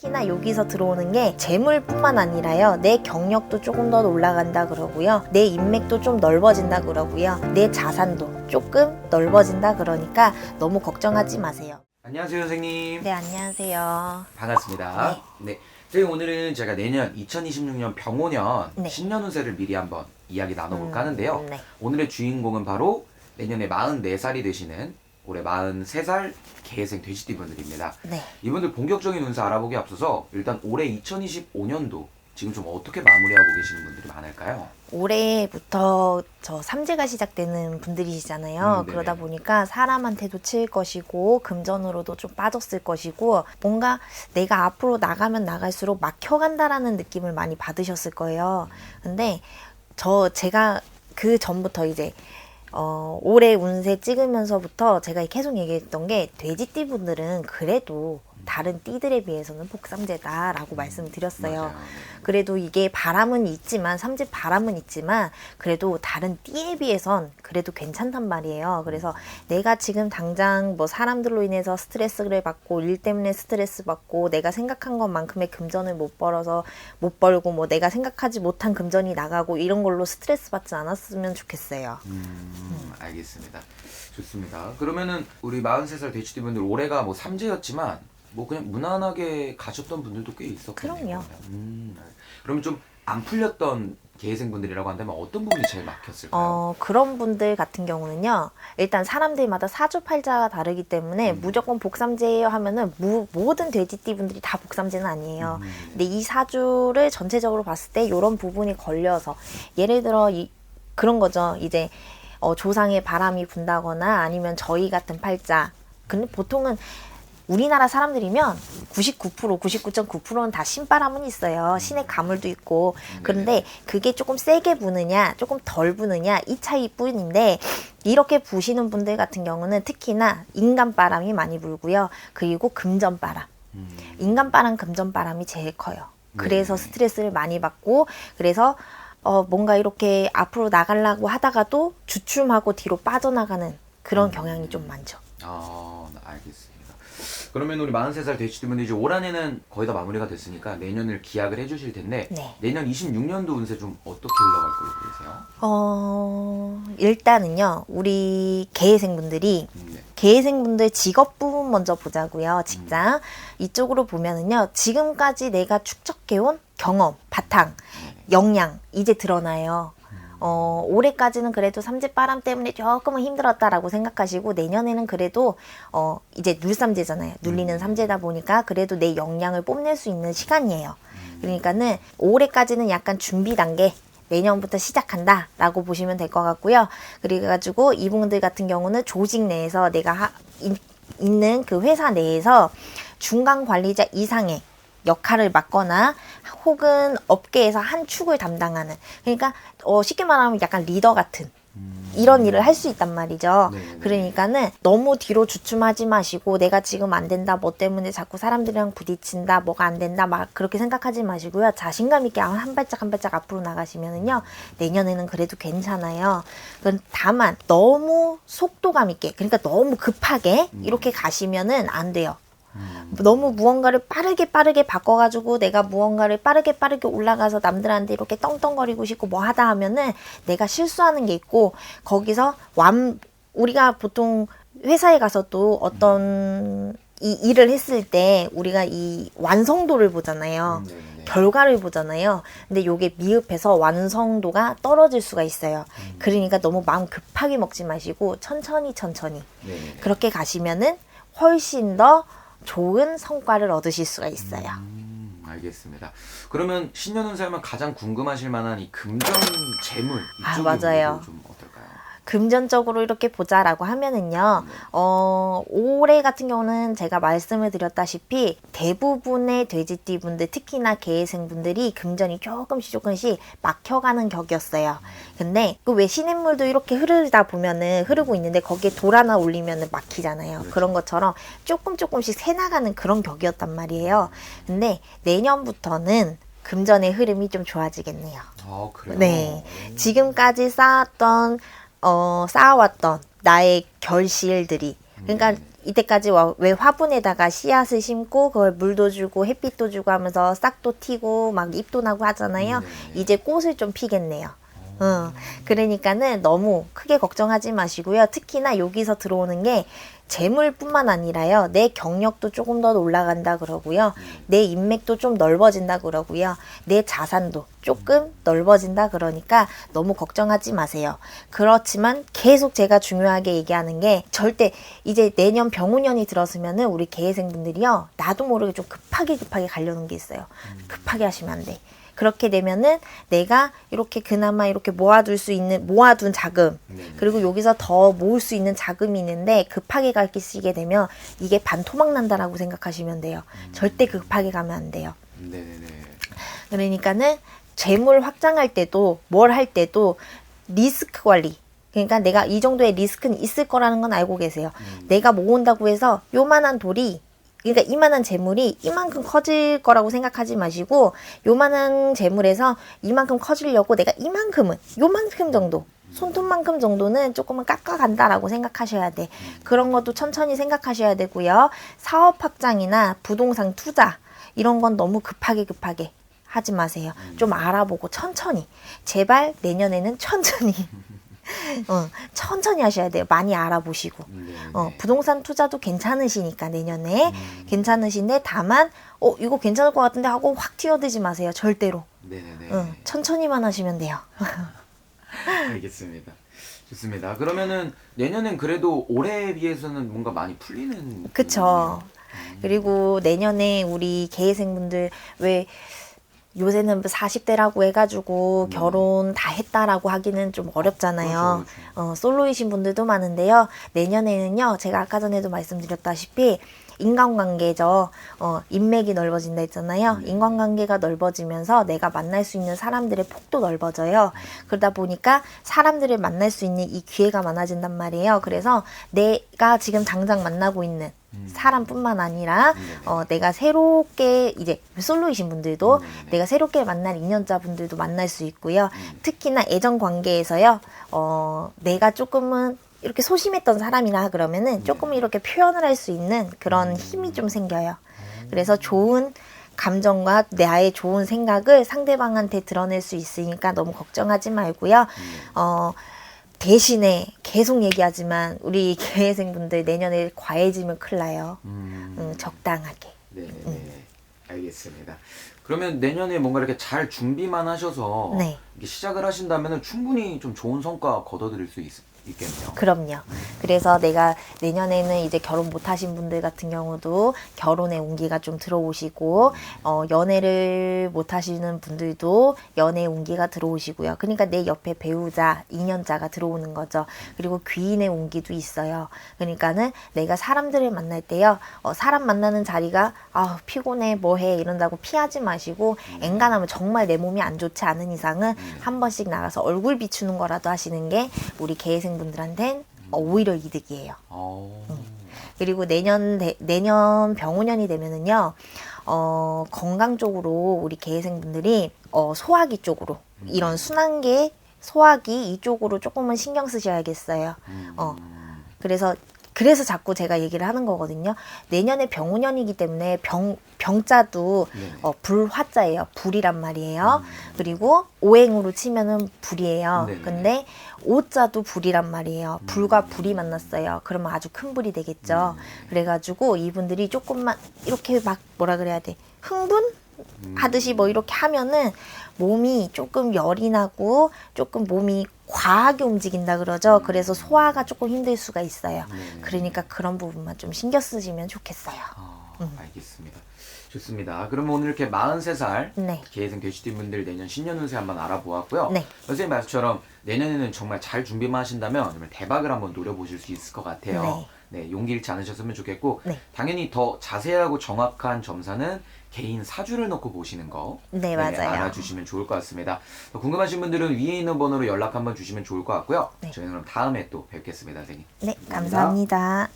특히나 여기서 들어오는 게 재물뿐만 아니라요. 내 경력도 조금 더 올라간다 그러고요. 내 인맥도 좀 넓어진다 그러고요. 내 자산도 조금 넓어진다 그러니까 너무 걱정하지 마세요. 안녕하세요 선생님 네, 안녕하세요. 반갑습니다 네. 선생님 오늘은 제가 내년 2026년 병오년 네. 신년 운세를 미리 한번 이야기 나눠볼까 음, 하는데요 네. 오늘의 주인공은 바로 내년에 44살이 되시는 올해 43살 개생 돼지띠 분들입니다 네. 이분들 본격적인 운세 알아보기 앞서서 일단 올해 2025년도 지금 좀 어떻게 마무리하고 계시는 분들이 많을까요? 올해부터 저 삼재가 시작되는 분들이시잖아요. 음, 네네. 그러다 보니까 사람한테도 칠 것이고 금전으로도 좀 빠졌을 것이고 뭔가 내가 앞으로 나가면 나갈수록 막혀간다라는 느낌을 많이 받으셨을 거예요. 근데 저 제가 그 전부터 이제 어, 올해 운세 찍으면서부터 제가 계속 얘기했던 게 돼지띠 분들은 그래도 다른 띠들에 비해서는 복삼재다라고 말씀드렸어요. 맞아요. 그래도 이게 바람은 있지만 삼재 바람은 있지만 그래도 다른 띠에 비해선 그래도 괜찮단 말이에요. 그래서 내가 지금 당장 뭐 사람들로 인해서 스트레스를 받고 일 때문에 스트레스 받고 내가 생각한 것만큼의 금전을 못 벌어서 못 벌고 뭐 내가 생각하지 못한 금전이 나가고 이런 걸로 스트레스 받지 않았으면 좋겠어요. 음, 알겠습니다. 좋습니다. 그러면은 우리 43살 돼지띠 분들 올해가 뭐 삼재였지만 뭐 그냥 무난하게 가셨던 분들도 꽤 있었거든요. 그럼요. 음, 알- 그러면 좀 안 풀렸던 개생 분들이라고 한다면 어떤 부분이 제일 막혔을까요? 어, 그런 분들 같은 경우는요, 일단 사람들마다 사주팔자가 다르기 때문에 음. 무조건 복삼재예요 하면은 무- 모든 돼지띠 분들이 다 복삼재는 아니에요. 음, 근데 이 사주를 전체적으로 봤을 때 이런 부분이 걸려서 예를 들어 이, 그런 거죠. 이제 어, 조상의 바람이 분다거나 아니면 저희 같은 팔자. 근데 보통은 우리나라 사람들이면 99% 99.9%는 다 신바람은 있어요. 신의 가물도 있고. 그런데 그게 조금 세게 부느냐, 조금 덜 부느냐 이 차이뿐인데 이렇게 부시는 분들 같은 경우는 특히나 인간 바람이 많이 불고요. 그리고 금전 바람. 음, 인간 바람, 금전 바람이 제일 커요. 그래서 네. 스트레스를 많이 받고 그래서 어 뭔가 이렇게 앞으로 나가려고 하다가도 주춤하고 뒤로 빠져나가는 그런 음. 경향이 좀 많죠. 아, 네, 알겠습니다. 그러면 우리 43살 돼지띠 분들 이제 올 한해는 거의 다 마무리가 됐으니까 내년을 기약을 해주실 텐데 네. 내년 26년도 운세 좀 어떻게 흘러갈 걸로 보이세요? 어 일단은요 우리 개회생분들이 음, 네. 개회생분들 직업 부분 먼저 보자고요. 직장 이쪽으로 보면은요 지금까지 내가 축적해온 경험 바탕 역량 이제 드러나요. 어, 올해까지는 그래도 삼재바람 때문에 조금은 힘들었다라고 생각하시고 내년에는 그래도 어, 이제 눌삼재잖아요. 눌리는 삼재다 보니까 그래도 내 역량을 뽐낼 수 있는 시간이에요. 그러니까는 올해까지는 약간 준비 단계 내년부터 시작한다 라고 보시면 될 것 같고요. 그래가지고 이분들 같은 경우는 조직 내에서 내가 하, 이- 있는 그 회사 내에서 중간 관리자 이상의 역할을 맡거나 혹은 업계에서 한 축을 담당하는 그러니까 어, 쉽게 말하면 약간 리더 같은 이런 일을 할 수 있단 말이죠. 네네. 그러니까는 너무 뒤로 주춤하지 마시고 내가 지금 안 된다 뭐 때문에 자꾸 사람들이랑 부딪힌다 뭐가 안 된다 막 그렇게 생각하지 마시고요. 자신감 있게 한 발짝 한 발짝 앞으로 나가시면은요. 내년에는 그래도 괜찮아요. 그건 다만 너무 속도감 있게 그러니까 너무 급하게 이렇게 가시면은 안 돼요. 음, 너무 무언가를 빠르게 빠르게 바꿔가지고 내가 무언가를 빠르게 빠르게 올라가서 남들한테 이렇게 떵떵거리고 싶고 뭐 하다 하면은 내가 실수하는 게 있고 거기서 완 우리가 보통 회사에 가서 또 어떤 이 일을 했을 때 우리가 이 완성도를 보잖아요. 음, 네네네. 결과를 보잖아요. 근데 요게 미흡해서 완성도가 떨어질 수가 있어요. 그러니까 너무 마음 급하게 먹지 마시고 천천히 천천히 네네네. 그렇게 가시면은 훨씬 더 좋은 성과를 얻으실 수가 있어요. 음, 알겠습니다. 그러면 신년 운세하면 가장 궁금하실 만한 이 금전 재물 아, 이쪽 맞아요. 좀? 금전적으로 이렇게 보자라고 하면은요, 네. 어, 올해 같은 경우는 제가 말씀을 드렸다시피 대부분의 돼지띠 분들, 특히나 개회생 분들이 금전이 조금씩 조금씩 막혀가는 격이었어요. 근데 그 왜 시냇물도 이렇게 흐르다 보면은 흐르고 있는데 거기에 돌 하나 올리면은 막히잖아요. 그렇죠. 그런 것처럼 조금 조금씩 새나가는 그런 격이었단 말이에요. 근데 내년부터는 금전의 흐름이 좀 좋아지겠네요. 아 그래요? 네. 오. 지금까지 쌓았던 어 쌓아왔던 나의 결실들이 그러니까 음. 이때까지 와- 왜 화분에다가 씨앗을 심고 그걸 물도 주고 햇빛도 주고 하면서 싹도 튀고 막 잎도 나고 하잖아요. 네. 이제 꽃을 좀 피겠네요. 어, 그러니까는 너무 크게 걱정하지 마시고요. 특히나 여기서 들어오는 게 재물뿐만 아니라요. 내 경력도 조금 더 올라간다 그러고요. 내 인맥도 좀 넓어진다 그러고요. 내 자산도 조금 넓어진다 그러니까 너무 걱정하지 마세요. 그렇지만 계속 제가 중요하게 얘기하는 게 절대 이제 내년 병우년이 들었으면은 우리 개회생분들이요. 나도 모르게 좀 급하게 급하게 가려는 게 있어요. 급하게 하시면 안 돼. 그렇게 되면은 내가 이렇게 그나마 이렇게 모아둘 수 있는 모아둔 자금 네네. 그리고 여기서 더 모을 수 있는 자금이 있는데 급하게 가시게 되면 이게 반토막 난다라고 생각하시면 돼요. 절대 급하게 가면 안 돼요. 네네네. 그러니까는 재물 확장할 때도 뭘 할 때도 리스크 관리. 그러니까 내가 이 정도의 리스크는 있을 거라는 건 알고 계세요. 내가 모은다고 해서 요만한 돌이 그러니까 이만한 재물이 이만큼 커질 거라고 생각하지 마시고 요만한 재물에서 이만큼 커지려고 내가 이만큼은 요만큼 정도 손톱만큼 정도는 조금은 깎아간다라고 생각하셔야 돼. 그런 것도 천천히 생각하셔야 되고요. 사업 확장이나 부동산 투자 이런 건 너무 급하게 급하게 하지 마세요. 좀 알아보고 천천히. 제발 내년에는 천천히. 어, 천천히 하셔야 돼요. 많이 알아보시고. 네네. 어, 부동산 투자도 괜찮으시니까 내년에 괜찮으신데 다만 어 이거 괜찮을 것 같은데 하고 확 튀어들지 마세요. 절대로. 네네네. 응, 천천히만 하시면 돼요. 알겠습니다. 좋습니다. 그러면은 내년엔 그래도 올해에 비해서는 뭔가 많이 풀리는. 그쵸. 부분이네요. 그리고 내년에 우리 개회생분들 왜 요새는 40대라고 해가지고 결혼 다 했다라고 하기는 좀 어렵잖아요. 음. 어, 솔로이신 분들도 많은데요. 내년에는요, 제가 아까 전에도 말씀드렸다시피 인간관계죠. 어, 인맥이 넓어진다 했잖아요. 음. 인간관계가 넓어지면서 내가 만날 수 있는 사람들의 폭도 넓어져요. 그러다 보니까 사람들을 만날 수 있는 이 기회가 많아진단 말이에요. 그래서 내가 지금 당장 만나고 있는 사람뿐만 아니라 네네. 어, 내가 새롭게 이제 솔로이신 분들도 네네. 내가 새롭게 만날 인연자 분들도 만날 수 있고요. 특히나 애정 관계에서요. 어, 내가 조금은 이렇게 소심했던 사람이라 그러면은 조금 이렇게 표현을 할 수 있는 그런 힘이 좀 생겨요. 그래서 좋은 감정과 나의 좋은 생각을 상대방한테 드러낼 수 있으니까 너무 걱정하지 말고요. 어, 대신에 계속 얘기하지만 우리 개회생분들 내년에 과해지면 큰일 나요. 음. 음, 적당하게. 네네. 알겠습니다. 그러면 내년에 뭔가 이렇게 잘 준비만 하셔서 네. 이렇게 시작을 하신다면 충분히 좀 좋은 성과 거둬들일 수 있, 있겠네요. 그럼요. 그래서 내가 내년에는 이제 결혼 못 하신 분들 같은 경우도 결혼의 온기가 좀 들어오시고, 어, 연애를 못 하시는 분들도 연애 온기가 들어오시고요. 그러니까 내 옆에 배우자, 인연자가 들어오는 거죠. 그리고 귀인의 온기도 있어요. 그러니까는 내가 사람들을 만날 때요, 어, 사람 만나는 자리가, 아, 피곤해, 뭐 해, 이런다고 피하지 마시고, 엔간하면 정말 내 몸이 안 좋지 않은 이상은 한 번씩 나가서 얼굴 비추는 거라도 하시는 게 우리 개회생분들한텐 어, 오히려 이득이에요. 어. 그리고 내년 대- 내년 병우년이 되면은요, 어, 건강 쪽으로 우리 개회생분들이 어, 소화기 쪽으로 이런 순환계 소화기 이쪽으로 조금은 신경 쓰셔야겠어요. 어, 그래서 그래서 자꾸 제가 얘기를 하는 거거든요. 내년에 병우년이기 때문에 병 병자도 네네. 어, 불화자예요. 불이란 말이에요. 그리고 오행으로 치면은 불이에요. 네네. 근데 오자도 불이란 말이에요. 불과 불이 만났어요. 그러면 아주 큰 불이 되겠죠. 그래가지고 이분들이 조금만 이렇게 막 뭐라 그래야 돼. 흥분? 하듯이 뭐 이렇게 하면은 몸이 조금 열이 나고 조금 몸이 과하게 움직인다 그러죠. 그래서 소화가 조금 힘들 수가 있어요. 네네. 그러니까 그런 부분만 좀 신경 쓰시면 좋겠어요. 아, 알겠습니다. 좋습니다. 그러면 오늘 이렇게 43살 네. 계획생 되시던 분들 내년 신년 운세 한번 알아보았고요. 네. 선생님 말씀처럼 내년에는 정말 잘 준비만 하신다면 정말 대박을 한번 노려보실 수 있을 것 같아요. 네. 용기 잃지 않으셨으면 좋겠고 네. 당연히 더 자세하고 정확한 점사는 개인 사주를 넣고 보시는 거 네, 맞아요. 알아주시면 좋을 것 같습니다. 궁금하신 분들은 위에 있는 번호로 연락 한번 주시면 좋을 것 같고요. 네. 저희는 그럼 다음에 또 뵙겠습니다, 선생님. 네, 감사합니다.